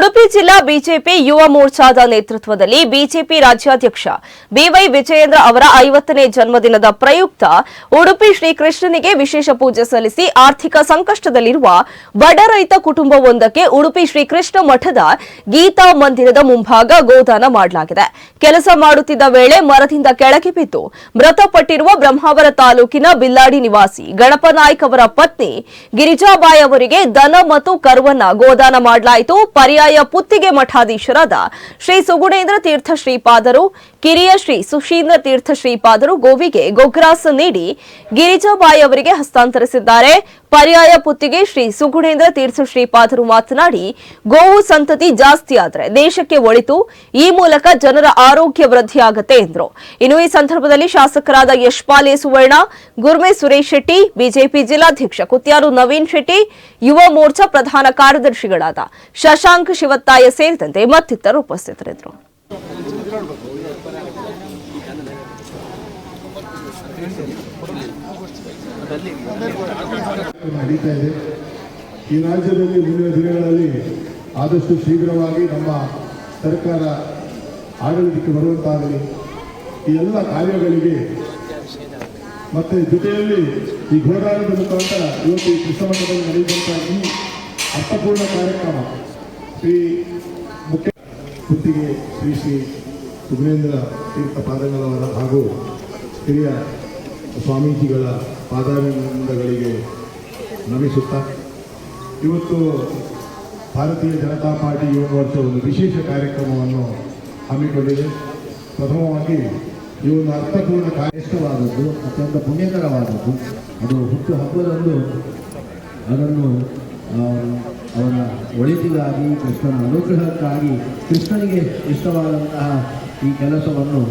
ಉಡುಪಿ ಜಿಲ್ಲಾ ಬಿಜೆಪಿ ಯುವ ಮೋರ್ಚಾದ ನೇತೃತ್ವದಲ್ಲಿ ಬಿಜೆಪಿ ರಾಜ್ಯಾಧ್ಯಕ್ಷ ಬಿವೈ ವಿಜಯೇಂದ್ರ ಅವರ ಐವತ್ತನೇ ಜನ್ಮದಿನದ ಪ್ರಯುಕ್ತ ಉಡುಪಿ ಶ್ರೀಕೃಷ್ಣನಿಗೆ ವಿಶೇಷ ಪೂಜೆ ಸಲ್ಲಿಸಿ ಆರ್ಥಿಕ ಸಂಕಷ್ಟದಲ್ಲಿರುವ ಬಡ ರೈತ ಕುಟುಂಬವೊಂದಕ್ಕೆ ಉಡುಪಿ ಶ್ರೀಕೃಷ್ಣ ಮಠದ ಗೀತಾ ಮಂದಿರದ ಮುಂಭಾಗ ಗೋದಾನ ಮಾಡಲಾಗಿದೆ. ಕೆಲಸ ಮಾಡುತ್ತಿದ್ದ ವೇಳೆ ಮರದಿಂದ ಕೆಳಗೆ ಬಿದ್ದು ಮೃತಪಟ್ಟಿರುವ ಬ್ರಹ್ಮಾವರ ತಾಲೂಕಿನ ಬಿಲ್ಲಾಡಿ ನಿವಾಸಿ ಗಣಪನಾಯ್ಕ ಅವರ ಪತ್ನಿ ಗಿರಿಜಾಬಾಯಿ ಅವರಿಗೆ ದನ ಮತ್ತು ಕರುವನ್ನ ಗೋದಾನ ಮಾಡಲಾಯಿತು. ಪರ್ಯಾಯ ಪುತ್ತಿಗೆ ಮಠಾಧೀಶರಾದ ಶ್ರೀ ಸುಗುಣೇಂದ್ರ ತೀರ್ಥ ಶ್ರೀಪಾದರು, ಕಿರಿಯ ಶ್ರೀ ಸುಶೀಂದ್ರ ತೀರ್ಥ ಶ್ರೀಪಾದರು ಗೋವಿಗೆ ಗೊಗ್ರಾಸ ನೀಡಿ ಗಿರಿಜಾಬಾಯಿ ಅವರಿಗೆ ಹಸ್ತಾಂತರಿಸಿದ್ದಾರೆ. ಪರ್ಯಾಯ ಪುತ್ತಿಗೆ ಶ್ರೀ ಸುಗುಣೇಂದ್ರ ತೀರ್ಥ ಶ್ರೀಪಾದರು ಮಾತನಾಡಿ, ಗೋವು ಸಂತತಿ ಜಾಸ್ತಿ ಆದ್ರೆ ದೇಶಕ್ಕೆ ಒಳಿತು, ಈ ಮೂಲಕ ಜನರ ಆರೋಗ್ಯ ವೃದ್ಧಿಯಾಗತ್ತೆ ಎಂದರು. ಇನ್ನು ಈ ಸಂದರ್ಭದಲ್ಲಿ ಶಾಸಕರಾದ ಯಶ್ಪಾಲೆ ಸುವರ್ಣ, ಗುರ್ಮೆ ಸುರೇಶ್ ಶೆಟ್ಟಿ, ಬಿಜೆಪಿ ಜಿಲ್ಲಾಧ್ಯಕ್ಷ ಕುತ್ಯಾರು ನವೀನ್ ಶೆಟ್ಟಿ, ಯುವ ಮೋರ್ಚಾ ಪ್ರಧಾನ ಕಾರ್ಯದರ್ಶಿಗಳಾದ ಶಶಾಂಕ್ ಶಿವತ್ತಾಯ ಸೇರಿದಂತೆ ಮತ್ತಿತರರು ಉಪಸ್ಥಿತರಿದ್ದರು. ನಡೀತಾ ಇದೆ. ಈ ರಾಜ್ಯದಲ್ಲಿ ಮುಂದಿನ ದಿನಗಳಲ್ಲಿ ಆದಷ್ಟು ಶೀಘ್ರವಾಗಿ ನಮ್ಮ ಸರ್ಕಾರ ಆಡಳಿತಕ್ಕೆ ಬರುವಂತಾಗಲಿ. ಈ ಎಲ್ಲ ಕಾರ್ಯಗಳಿಗೆ ಮತ್ತೆ ಜೊತೆಯಲ್ಲಿ ಈ ಗೋದಾನದ ಮುಖಾಂತರ ಇವತ್ತು ಈ ಕೃಷ್ಣ ಮಠದಲ್ಲಿ ನಡೆಯುವಂತಹ ಈ ಅರ್ಥಪೂರ್ಣ ಕಾರ್ಯಕ್ರಮ ಶ್ರೀ ಮುಖ್ಯ ಕುತ್ತಿಗೆ ಶ್ರೀ ಶ್ರೀ ಸುಬ್ರೇಂದ್ರ ತೀರ್ಥ ಪಾದಂಗಳವರ ಹಾಗೂ ಹಿರಿಯ ಸ್ವಾಮೀಜಿಗಳ ಪಾದಾರವಿಂದಗಳಿಗೆ ನಮಿಸುತ್ತಾ, ಇವತ್ತು ಭಾರತೀಯ ಜನತಾ ಪಾರ್ಟಿ ಯುವ ಒಂದು ವಿಶೇಷ ಕಾರ್ಯಕ್ರಮವನ್ನು ಹಮ್ಮಿಕೊಂಡಿದೆ. ಪ್ರಥಮವಾಗಿ ಈ ಒಂದು ಅರ್ಥಪೂರ್ಣ ಕಾರ್ಯ ಅತ್ಯಂತ ಪುಣ್ಯಕರವಾದದ್ದು. ಅದು ಹುಟ್ಟು ಹಬ್ಬದಂದು ಅದನ್ನು ಅವನ ಒಳಿತಿಗಾಗಿ, ಕೃಷ್ಣನ ಅನುಗ್ರಹಕ್ಕಾಗಿ ಕೃಷ್ಣನಿಗೆ ಇಷ್ಟವಾದಂತಹ ಈ ಕೆಲಸವನ್ನು